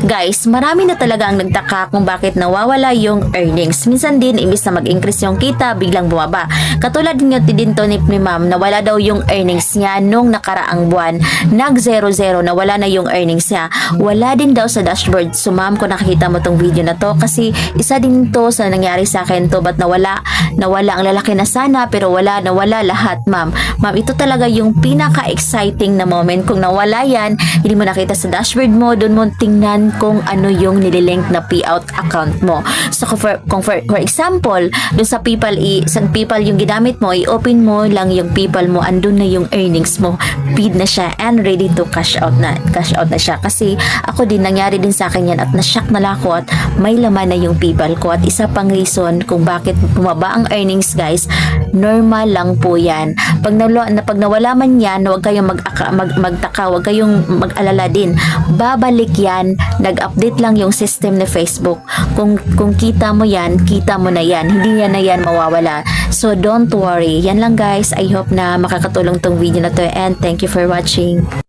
Guys, marami na talaga ang nagtaka kung bakit nawawala yung earnings. Minsan din, imbis na mag-increase yung kita, biglang bumaba. Katulad nyo din ni, ma'am, nawala daw yung earnings niya nung nakaraang buwan. Nag-0-0, nawala na yung earnings niya. Wala din daw sa dashboard. So ma'am, kung nakikita mo tong video na to, kasi isa din to sa nangyari sa akin to, but nawala, nawala ang lalaki na sana, pero wala, nawala lahat, ma'am. Ma'am, ito talaga yung pinaka-exciting na moment. Kung nawala yan, hindi mo nakita sa dashboard mo, doon mo tingnan kung ano yung nililink na payout account mo. So, for, kung for, for example, doon sa PayPal, i, sa PayPal yung ginamit mo, i-open mo lang yung PayPal mo, andun na yung earnings mo, paid na siya, and ready to cash out na, cash out na siya. Kasi, ako din, nangyari din sa akin yan, at na-shock na lang ako, at may laman na yung PayPal ko, at isa pang reason kung bakit bumaba ang earnings, guys, normal lang po yan. Pag, nawala, na, pag nawala man yan, huwag kayong mag, mag, magtaka, huwag kayong mag-alala din. Babalik yan, nag-update lang yung system ni Facebook. Kung, kung kita mo yan, kita mo na yan. Hindi yan na yan mawawala. So, don't worry. Yan lang guys. I hope na makakatulong tong video na to and thank you for watching.